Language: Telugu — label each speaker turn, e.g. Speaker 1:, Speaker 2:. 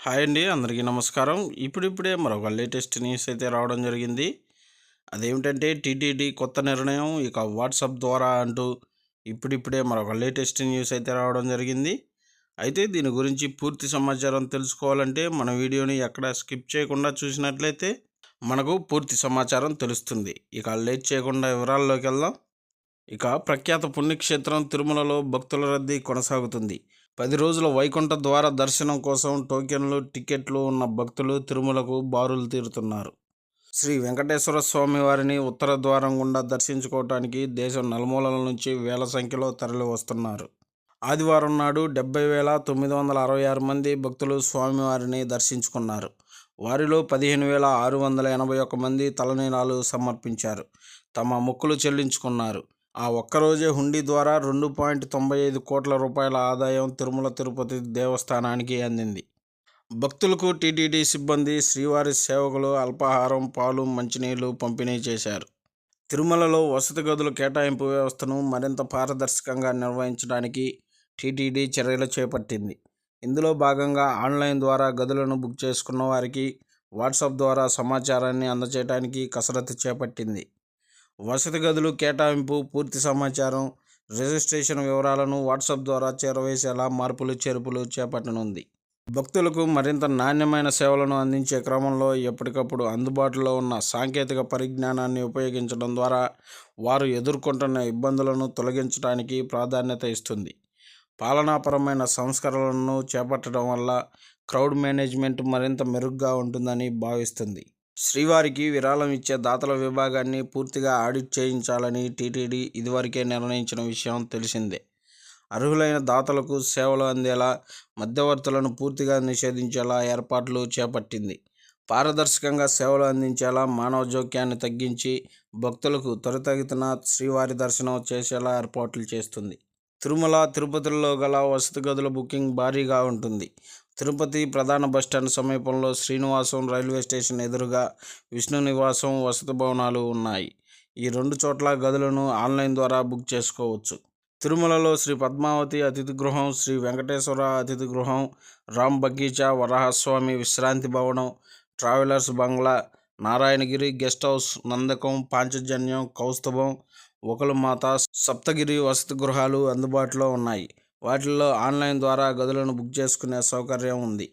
Speaker 1: హాయ్ అండి అందరికీ నమస్కారం. ఇప్పుడిప్పుడే మరొక లేటెస్ట్ న్యూస్ అయితే రావడం జరిగింది. అదేమిటంటే టీటీడీ కొత్త నిర్ణయం ఇక వాట్సాప్ ద్వారా అంటూ ఇప్పుడిప్పుడే మరొక లేటెస్ట్ న్యూస్ అయితే రావడం జరిగింది. అయితే దీని గురించి పూర్తి సమాచారం తెలుసుకోవాలంటే మన వీడియోని ఎక్కడ స్కిప్ చేయకుండా చూసినట్లయితే మనకు పూర్తి సమాచారం తెలుస్తుంది. ఇక లేట్ చేయకుండా వివరాల్లోకి వెళ్దాం. ఇక ప్రఖ్యాత పుణ్యక్షేత్రం తిరుమలలో భక్తుల రద్దీ కొనసాగుతుంది. పది రోజుల వైకుంఠ ద్వార దర్శనం కోసం టోకెన్లు టికెట్లు ఉన్న భక్తులు తిరుమలకు బారులు తీరుతున్నారు. శ్రీ వెంకటేశ్వర స్వామి వారిని ఉత్తర ద్వారం గుండా దర్శించుకోవటానికి దేశం నలుమూలల నుంచి వేల సంఖ్యలో తరలి వస్తున్నారు. ఆదివారం నాడు డెబ్బై వేల తొమ్మిది వందల అరవై ఆరు మంది భక్తులు స్వామివారిని దర్శించుకున్నారు. వారిలో పదిహేను వేల ఆరు వందల ఎనభై ఒక్క మంది తలనీలాలు సమర్పించారు. తమ మొక్కులు చెల్లించుకున్నారు. ఆ ఒక్కరోజే హుండీ ద్వారా రెండు పాయింట్ తొంభై ఐదు కోట్ల రూపాయల ఆదాయం తిరుమల తిరుపతి దేవస్థానానికి అందింది. భక్తులకు టీటీడీ సిబ్బంది శ్రీవారి సేవకులు అల్పాహారం పాలు మంచినీళ్ళు పంపిణీ చేశారు. తిరుమలలో వసతి గదుల కేటాయింపు వ్యవస్థను మరింత పారదర్శకంగా నిర్వహించడానికి టీటీడీ చర్యలు చేపట్టింది. ఇందులో భాగంగా ఆన్లైన్ ద్వారా గదులను బుక్ చేసుకున్న వారికి వాట్సాప్ ద్వారా సమాచారాన్ని అందచేయడానికి కసరత్తు చేపట్టింది. వసతి గదులు కేటాయింపు పూర్తి సమాచారం రిజిస్ట్రేషన్ వివరాలను వాట్సాప్ ద్వారా చేరవేసేలా మార్పులు చేర్పులు చేపట్టనుంది. భక్తులకు మరింత నాణ్యమైన సేవలను అందించే క్రమంలో ఎప్పటికప్పుడు అందుబాటులో ఉన్న సాంకేతిక పరిజ్ఞానాన్ని ఉపయోగించడం ద్వారా వారు ఎదుర్కొంటున్న ఇబ్బందులను తొలగించడానికి ప్రాధాన్యత ఇస్తుంది. పాలనాపరమైన సంస్కరణలను చేపట్టడం వల్ల క్రౌడ్ మేనేజ్మెంట్ మరింత మెరుగ్గా ఉంటుందని భావిస్తుంది. శ్రీవారికి విరాళం ఇచ్చే దాతల విభాగాన్ని పూర్తిగా ఆడిట్ చేయించాలని టీటీడీ ఇదివరకే నిర్ణయించిన విషయం తెలిసిందే. అర్హులైన దాతలకు సేవలు అందేలా మధ్యవర్తులను పూర్తిగా నిషేధించేలా ఏర్పాట్లు చేపట్టింది. పారదర్శకంగా సేవలు అందించేలా మానవ జోక్యాన్ని తగ్గించి భక్తులకు త్వరితగితన శ్రీవారి దర్శనం చేసేలా ఏర్పాట్లు చేస్తుంది. తిరుమల తిరుపతిలో గల వసతి గదుల బుకింగ్ భారీగా ఉంటుంది. తిరుపతి ప్రధాన బస్టాండ్ సమీపంలో శ్రీనివాసం రైల్వే స్టేషన్ ఎదురుగా విష్ణు నివాసం వసతి భవనాలు ఉన్నాయి. ఈ రెండు చోట్ల గదులను ఆన్లైన్ ద్వారా బుక్ చేసుకోవచ్చు. తిరుమలలో శ్రీ పద్మావతి అతిథి గృహం శ్రీ వెంకటేశ్వర అతిథి గృహం రామ్ బగీచా వరాహస్వామి విశ్రాంతి భవనం travellers bungalow Narayanagiri guest house Nandakam Panchajanyam Kaustubham ఒకలుమాత Saptagiri వసతి గృహాలు అందుబాటులో ఉన్నాయి. వాటిల్లో ఆన్లైన్ ద్వారా గదులను బుక్ చేసుకునే సౌకర్యం ఉంది.